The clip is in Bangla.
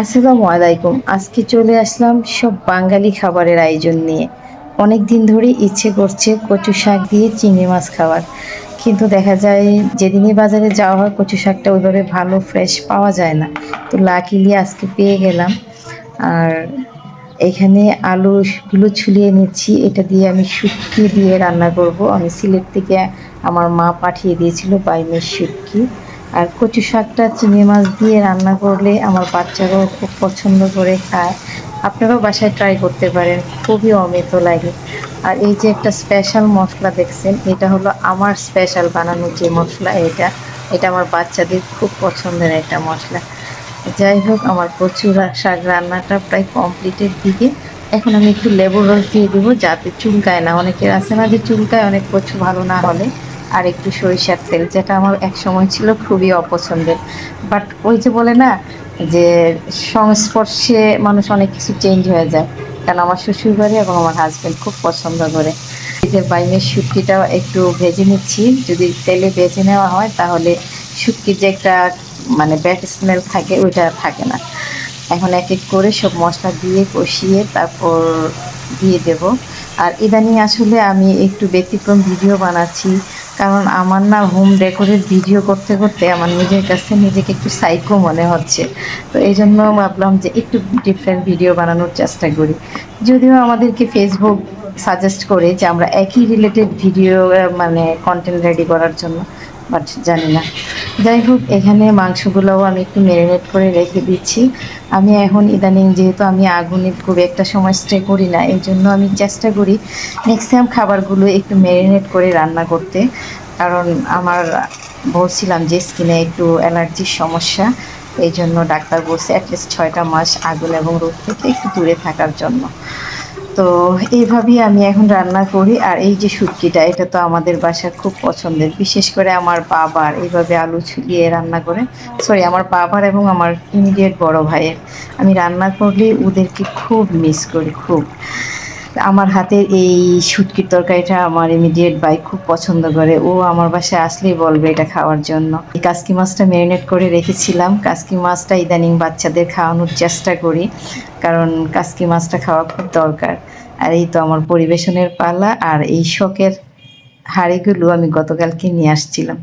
আসসালামু আলাইকুম। আজকে চলে আসলাম সব বাঙালি খাবারের আয়োজন নিয়ে। অনেক দিন ধরে ইচ্ছে করছে কচু শাক দিয়ে চিংড়ি মাছ খাওয়ার। কিন্তু দেখা যায় যেদিনই বাজারে যাওয়া হয় কচু শাকটা ওইভাবে ভালো ফ্রেশ পাওয়া যায় না। তো লাকিলি আজকে পেয়ে গেলাম। আর এখানে আলুগুলো ছুলিয়ে নিচ্ছি। এটা দিয়ে আমি শুটকি দিয়ে রান্না করব। আমি সিলেট থেকে আমার মা পাঠিয়ে দিয়েছিল বাইমের শুটকি। আর কচু শাকটা, চিংড়ি মাছ দিয়ে রান্না করলে আমার বাচ্চারাও খুব পছন্দ করে খায়। আপনারাও বাসায় ট্রাই করতে পারেন, খুবই অমিত লাগে। আর এই যে একটা স্পেশাল মশলা দেখছেন, এটা হলো আমার স্পেশাল বানানো যে মশলা এটা এটা আমার বাচ্চাদের খুব পছন্দের একটা মশলা। যাই হোক, আমার কচু রা- শাক রান্নাটা প্রায় কমপ্লিটের দিকে। এখন আমি একটু লেবুর রস দিয়ে দেবো, যাতে চুলকায় না, অনেকের আছে না যে চুলকায়, অনেক কচু ভালো না হলে। আর একটু সরিষার তেল, যেটা আমার এক সময় ছিল খুবই অপছন্দের। বাট ওই যে বলে না, যে সংস্পর্শে মানুষ অনেক কিছু চেঞ্জ হয়ে যায়। কারণ আমার শ্বশুর বাড়ি এবং আমার হাজব্যান্ড খুব পছন্দ করে। এদের বাইমের শুটকিটাও একটু ভেজে নিচ্ছি। যদি তেলে ভেজে নেওয়া হয়, তাহলে শুটকির যে একটা মানে ব্যাড স্মেল থাকে, ওইটা থাকে না। এখন এক এক করে সব মশলা দিয়ে কষিয়ে তারপর দিয়ে দেব। আর ইদানিং আসলে আমি একটু ব্যতিক্রম ভিডিও বানাচ্ছি। কারণ আমার না হোম ডেকোরের ভিডিও করতে করতে আমার নিজের কাছে নিজেকে একটু সাইকো মনে হচ্ছে। তো এই জন্য ভাবলাম যে একটু ডিফারেন্ট ভিডিও বানানোর চেষ্টা করি। যদিও আমাদেরকে ফেসবুক সাজেস্ট করে যে আমরা একই রিলেটেড ভিডিও মানে কন্টেন্ট রেডি করার জন্য বাট জানি না। যাই হোক, এখানে মাংসগুলোও আমি একটু ম্যারিনেট করে রেখে দিচ্ছি। আমি এখন ইদানিং যেহেতু আমি আগুনে খুব একটা সময় স্টে করি না, এই জন্য আমি চেষ্টা করি ম্যাক্সিমাম খাবারগুলো একটু ম্যারিনেট করে রান্না করতে। কারণ আমার বলছিলাম যে স্কিনে একটু অ্যালার্জির সমস্যা, এই জন্য ডাক্তার বলছে অ্যাটলিস্ট ছয়টা মাস আগুন এবং রোদ থেকে একটু দূরে থাকার জন্য। তো এইভাবেই আমি এখন রান্না করি। আর এই যে শুটকিটা, এটা তো আমাদের বাসা খুব পছন্দের। বিশেষ করে আমার বাবার এইভাবে আলু ছুলিয়ে রান্না করে। সরি আমার বাবার এবং আমার ইমিডিয়েট বড় ভাইয়ের। আমি রান্না করলে ওদেরকে খুব মিস করি, খুব। আমার হাতের এই শুটকির তরকারিটা আমার ইমিডিয়েট ভাই খুব পছন্দ করে। ও আমার বাসায় আসলেই বলবে এটা খাওয়ার জন্য। এই কাসকি মাছটা ম্যারিনেট করে রেখেছিলাম। কাসকি মাছটা ইদানিং বাচ্চাদের খাওয়ানোর চেষ্টা করি, কারণ কাসকি মাছটা খাওয়া খুব দরকার। আর এই তো আমার পরিবেশনের পালা, আর এই শখের হাঁড়িগুলো আমি গতকালকে নিয়ে আসছিলাম।